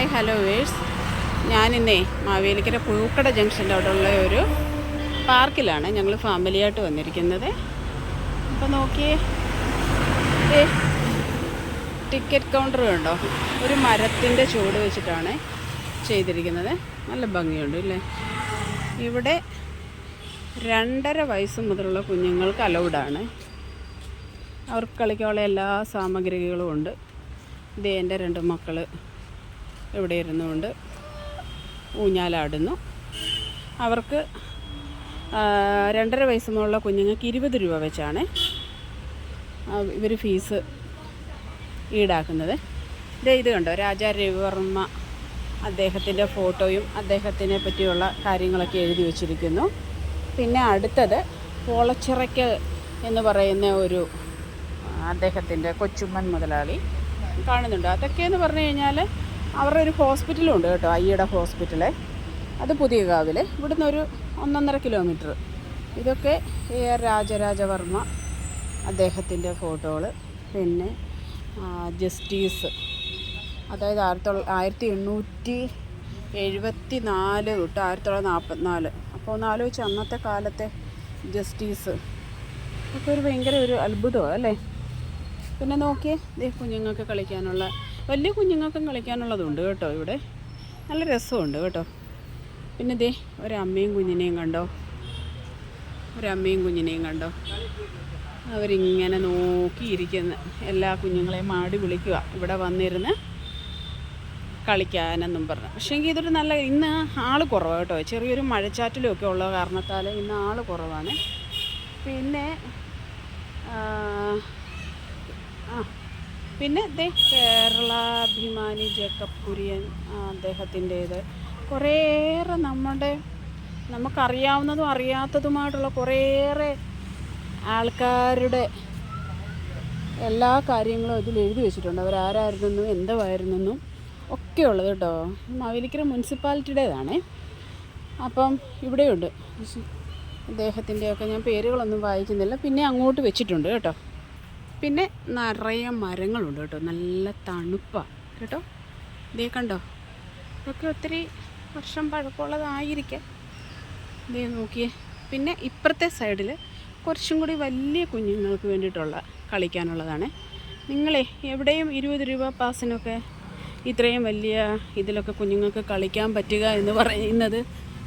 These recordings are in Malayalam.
ഹായ് ഹലോ വേഴ്സ്. ഞാനിന്നേ മാവേലിക്കര പൂക്കട ജംഗ്ഷന്റെ അവിടെയുള്ള ഒരു പാർക്കിലാണ് ഞങ്ങൾ ഫാമിലിയായിട്ട് വന്നിരിക്കുന്നത്. അപ്പോൾ നോക്കിയേ. ഏ ടിക്കറ്റ് കൗണ്ടർ കണ്ടോ? ഒരു മരത്തിന്റെ ചുവട് വെച്ചിട്ടാണ് ചെയ്തിരിക്കുന്നത്. നല്ല ഭംഗിയുണ്ട് അല്ലേ? ഇവിടെ രണ്ടര വയസ്സ് മുതലുള്ള കുഞ്ഞുങ്ങൾക്ക് അലൗഡാണ്. അവർക്ക് കളിക്കാനുള്ള എല്ലാ സാമഗ്രികളും ഉണ്ട്. ഇത് എന്റെ രണ്ട് മക്കൾ ഇവിടെ ഇരുന്നുകൊണ്ട് ഊഞ്ഞാലാടുന്നു. അവർക്ക് രണ്ടര വയസ്സ് മുതലുള്ള കുഞ്ഞുങ്ങൾക്ക് ഇരുപത് രൂപ വെച്ചാണ് ഇവർ ഫീസ് ഈടാക്കുന്നത്. ഇത് കണ്ടോ? രാജാ രവിവർമ്മ അദ്ദേഹത്തിന്റെ ഫോട്ടോയും അദ്ദേഹത്തിനെ പറ്റിയുള്ള കാര്യങ്ങളൊക്കെ എഴുതി വച്ചിരിക്കുന്നു. പിന്നെ അടുത്തത് പോളച്ചിറയ്ക്ക് എന്ന് പറയുന്ന ഒരു അദ്ദേഹത്തിന്റെ കൊച്ചുമ്മൻ മുതലാളി കാണുന്നുണ്ട്. അതൊക്കെയെന്ന് പറഞ്ഞു കഴിഞ്ഞാൽ അവരുടെ ഒരു ഹോസ്പിറ്റലും ഉണ്ട് കേട്ടോ അയ്യയുടെ ഹോസ്പിറ്റൽ. അത് പുതിയ കാവിൽ ഇവിടുന്ന് ഒരു ഒന്നൊന്നര കിലോമീറ്റർ. ഇതൊക്കെ എ ആർ രാജരാജവർമ്മ അദ്ദേഹത്തിന്റെ ഫോട്ടോകൾ പിന്നെ ജസ്റ്റിസ്. അതായത് ആയിരത്തി തൊള്ള ആയിരത്തി എണ്ണൂറ്റി എഴുപത്തി നാല് തൊട്ട് ആയിരത്തി തൊള്ളായിരത്തി നാൽപ്പത്തിനാല് അപ്പോൾ ഒന്ന് ആലോചിച്ച് അന്നത്തെ കാലത്തെ ജസ്റ്റിസ്. ഒക്കെ ഒരു ഭയങ്കര ഒരു അത്ഭുതമാണ് അല്ലേ? പിന്നെ നോക്കിയേ കുഞ്ഞുങ്ങൾക്ക് കളിക്കാനുള്ള വലിയ കുഞ്ഞുങ്ങൾക്കും കളിക്കാനുള്ളതുണ്ട് കേട്ടോ ഇവിടെ. നല്ല രസമുണ്ട് കേട്ടോ. പിന്നെ ദേ ഒരമ്മയും കുഞ്ഞിനെയും കണ്ടോ? ഒരമ്മയും കുഞ്ഞിനെയും കണ്ടോ? അവരിങ്ങനെ നോക്കിയിരിക്കുന്ന. എല്ലാ കുഞ്ഞുങ്ങളെയും മാടി വിളിക്കുക. ഇവിടെ വന്നിരുന്ന് കളിക്കാനെന്നും പറഞ്ഞു. പക്ഷേങ്കിൽ ഇതൊരു നല്ല ഇന്ന് ആൾ കുറവാണ് കേട്ടോ. ചെറിയൊരു മഴച്ചാറ്റിലും ഒക്കെ ഉള്ള കാരണത്താൽ ഇന്ന് ആൾ കുറവാണ്. പിന്നെ ആ പിന്നെ ദേ കേരളാഭിമാനി ജേക്കബ് കുര്യൻ അദ്ദേഹത്തിന്റേത്. കുറേയേറെ നമ്മുടെ നമുക്കറിയാവുന്നതും അറിയാത്തതുമായിട്ടുള്ള കുറേയേറെ ആൾക്കാരുടെ എല്ലാ കാര്യങ്ങളും ഇതിൽ എഴുതി വെച്ചിട്ടുണ്ട്. അവരാരായിരുന്നെന്നും എന്തുമായിരുന്നെന്നും ഒക്കെ ഉള്ളത് കേട്ടോ. മാവേലിക്കര മുനിസിപ്പാലിറ്റിയുടേതാണേ. അപ്പം ഇവിടെയുണ്ട്. അദ്ദേഹത്തിന്റെയൊക്കെ ഞാൻ പേരുകളൊന്നും വായിക്കുന്നില്ല. പിന്നെ അങ്ങോട്ട് വെച്ചിട്ടുണ്ട് കേട്ടോ. പിന്നെ നിറയെ മരങ്ങളുണ്ട് കേട്ടോ. നല്ല തണുപ്പാണ് കേട്ടോ? ഇതേ കണ്ടോ? ഇതൊക്കെ ഒത്തിരി വർഷം പഴക്കമുള്ളതായിരിക്കാം. ഇതേ നോക്കിയേ. പിന്നെ ഇപ്പുറത്തെ സൈഡിൽ കുറച്ചും കൂടി വലിയ കുഞ്ഞുങ്ങൾക്ക് വേണ്ടിയിട്ടുള്ള കളിക്കാനുള്ളതാണ്. നിങ്ങളെ എവിടെയും ഇരുപത് രൂപ പാസിനൊക്കെ ഇത്രയും വലിയ ഇതിലൊക്കെ കുഞ്ഞുങ്ങൾക്ക് കളിക്കാൻ പറ്റുക എന്ന് പറയുന്നത്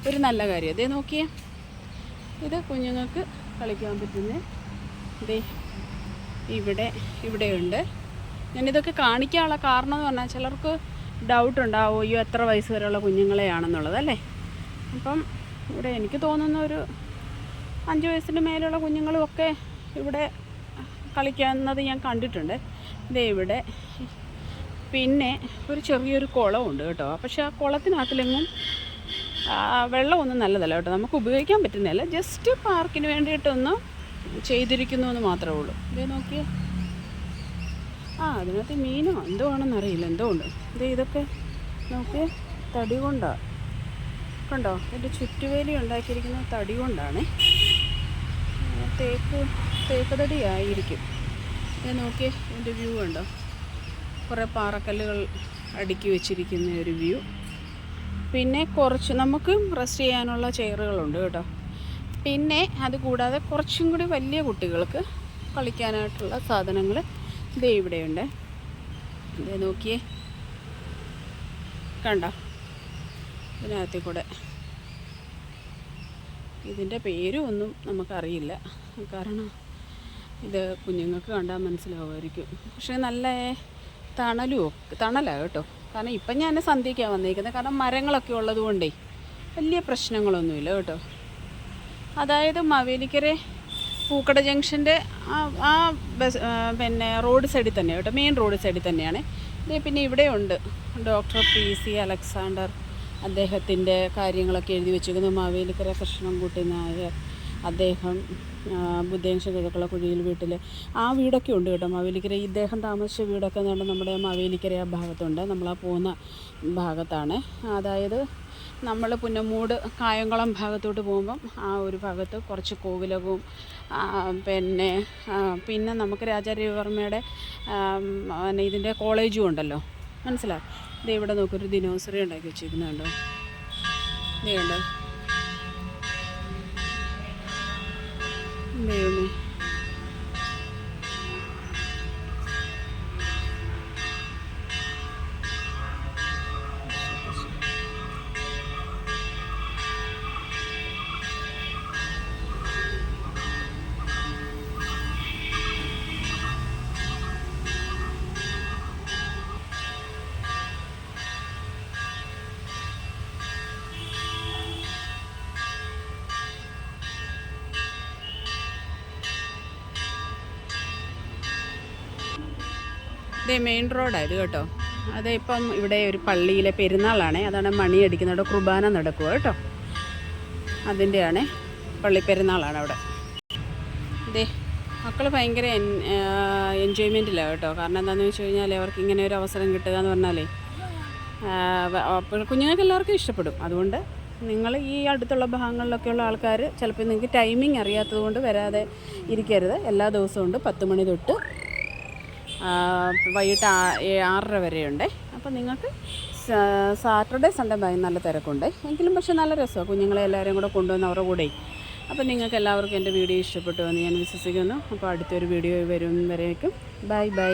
ഒരു നല്ല കാര്യം. അതേ നോക്കിയേ. ഇത് കുഞ്ഞുങ്ങൾക്ക് കളിക്കാൻ പറ്റുന്ന ഇതേ ഇവിടെ ഇവിടെയുണ്ട്. ഞാനിതൊക്കെ കാണിക്കാനുള്ള കാരണം എന്ന് പറഞ്ഞാൽ ചിലർക്ക് ഡൗട്ട് ഉണ്ടാവും അയ്യോ എത്ര വയസ്സ് വരെയുള്ള കുഞ്ഞുങ്ങളെയാണെന്നുള്ളത് അല്ലേ? അപ്പം ഇവിടെ എനിക്ക് തോന്നുന്ന ഒരു അഞ്ച് വയസ്സിന് മേലുള്ള കുഞ്ഞുങ്ങളും ഒക്കെ ഇവിടെ കളിക്കുന്നത് ഞാൻ കണ്ടിട്ടുണ്ട്. ഇതേ ഇവിടെ. പിന്നെ ഒരു ചെറിയൊരു കുളമുണ്ട് കേട്ടോ. പക്ഷെ ആ കുളത്തിനകത്തിലെങ്ങും വെള്ളമൊന്നും നല്ലതല്ല കേട്ടോ. നമുക്ക് ഉപയോഗിക്കാൻ പറ്റുന്നില്ല ജസ്റ്റ് പാർക്കിന് വേണ്ടിയിട്ടൊന്ന് ചെയ്തിരിക്കുന്നു എന്ന് മാത്രമേ ഉള്ളൂ. ഇതേ നോക്കിയേ. ആ അതിനകത്ത് മീനോ? എന്തോ ആണെന്ന് അറിയില്ല. എന്തോ ഉണ്ട്. ഇത് ഇതൊക്കെ നോക്കിയേ. തടി കൊണ്ടാണ് കണ്ടോ? ഇതിന്റെ ചുറ്റുവേലി ഉണ്ടാക്കിയിരിക്കുന്നത് തടി കൊണ്ടാണ്. തേക്ക് തേക്ക് തടി ആയിരിക്കും ഇത് നോക്കിയേ ഇതിന്റെ വ്യൂ കണ്ടോ? കുറേ പാറക്കല്ലുകൾ അടുക്കി വെച്ചിരിക്കുന്ന ഒരു വ്യൂ. പിന്നെ കുറച്ച് നമുക്ക് റെസ്റ്റ് ചെയ്യാനുള്ള ചെയറുകളുണ്ട് കേട്ടോ. പിന്നെ അതുകൂടാതെ കുറച്ചും കൂടി വലിയ കുട്ടികൾക്ക് കളിക്കാനായിട്ടുള്ള സാധനങ്ങൾ ദേ ഇവിടെയുണ്ട്. ഇതേ നോക്കിയേ. കണ്ട? ഇതിനകത്തിൽ കൂടെ. ഇതിന്റെ പേരും ഒന്നും നമുക്കറിയില്ല. കാരണം ഇത് കുഞ്ഞുങ്ങൾക്ക് കണ്ടാൽ മനസ്സിലാവുമായിരിക്കും. പക്ഷേ നല്ല തണലും തണലാണ് കേട്ടോ. കാരണം ഇപ്പം ഞാൻ സന്ധ്യയ്ക്കാണ് വന്നിരിക്കുന്നത് കാരണം മരങ്ങളൊക്കെ ഉള്ളത് കൊണ്ടേ വലിയ പ്രശ്നങ്ങളൊന്നുമില്ല കേട്ടോ. അതായത് മാവേലിക്കര പൂക്കട ജംഗ്ഷന്റെ ആ ബസ് പിന്നെ റോഡ് സൈഡിൽ തന്നെ കേട്ടോ. മെയിൻ റോഡ് സൈഡിൽ തന്നെയാണ്. പിന്നെ ഇവിടെയുണ്ട് ഡോക്ടർ പി സി അലക്സാണ്ടർ അദ്ദേഹത്തിന്റെ കാര്യങ്ങളൊക്കെ എഴുതി വെച്ചിരിക്കുന്നു. മാവേലിക്കര കൃഷ്ണൻകുട്ടി നായർ അദ്ദേഹം ബുദ്ധേംശ കിഴക്കുള്ള കുഴിയിൽ വീട്ടിൽ ആ വീടൊക്കെ ഉണ്ട് കേട്ടോ മാവേലിക്കര. ഇദ്ദേഹം താമസിച്ച വീടൊക്കെ എന്ന് നമ്മുടെ മാവേലിക്കര ആ ഭാഗത്തുണ്ട്. ആ പോകുന്ന ഭാഗത്താണ്. അതായത് നമ്മൾ പുന്നമൂട് കായംകുളം ഭാഗത്തോട്ട് പോകുമ്പം ആ ഒരു ഭാഗത്ത് കുറച്ച് കോവിലകവും പിന്നെ പിന്നെ നമുക്ക് രാജാരവിവർമ്മയുടെ പിന്നെ ഇതിന്റെ കോളേജും ഉണ്ടല്ലോ. മനസ്സിലാവും ഇത് ഇവിടെ നോക്കൊരു ദിനോസറി ഉണ്ടാക്കി വെച്ചിരിക്കുന്നുണ്ടോ. ദേ കണ്ടോ ഇതേ മെയിൻ റോഡായിരുന്നു കേട്ടോ. അത് ഇപ്പം ഇവിടെ ഒരു പള്ളിയിലെ പെരുന്നാളാണ്. അതാണ് മണി അടിക്കുന്നത് കുർബാന നടക്കുക കേട്ടോ. അതിന്റെയാണ് പള്ളി പെരുന്നാളാണ് അവിടെ. ഇതേ മക്കൾ ഭയങ്കര എൻജോയ്മെന്റിലാണ് കേട്ടോ. കാരണം എന്താണെന്ന് വെച്ച് കഴിഞ്ഞാൽ അവർക്ക് ഇങ്ങനെ ഒരു അവസരം കിട്ടുക എന്ന് പറഞ്ഞാലേ അപ്പോൾ കുഞ്ഞുങ്ങൾക്ക് എല്ലാവർക്കും ഇഷ്ടപ്പെടും. അതുകൊണ്ട് നിങ്ങൾ ഈ അടുത്തുള്ള ഭാഗങ്ങളിലൊക്കെയുള്ള ആൾക്കാർ ചിലപ്പോൾ നിങ്ങൾക്ക് ടൈമിംഗ് അറിയാത്തത് കൊണ്ട് വരാതെ ഇരിക്കരുത്. എല്ലാ ദിവസവും ഉണ്ട്. പത്ത് മണി തൊട്ട് വൈകിട്ട് ആറര വരെയുണ്ട്. അപ്പോൾ നിങ്ങൾക്ക് സാറ്റർഡേ സൺഡേ ഭയ നല്ല തിരക്കുണ്ട്. എങ്കിലും പക്ഷേ നല്ല രസമാണ്. കുഞ്ഞുങ്ങളെ എല്ലാവരും കൂടെ കൊണ്ടുവന്ന് അവരുടെ കൂടെ. അപ്പോൾ നിങ്ങൾക്ക് എല്ലാവർക്കും എന്റെ വീഡിയോ ഇഷ്ടപ്പെട്ടു എന്ന് ഞാൻ വിശ്വസിക്കുന്നു. അപ്പോൾ അടുത്തൊരു വീഡിയോ വരും വരേക്കും. Bye bye.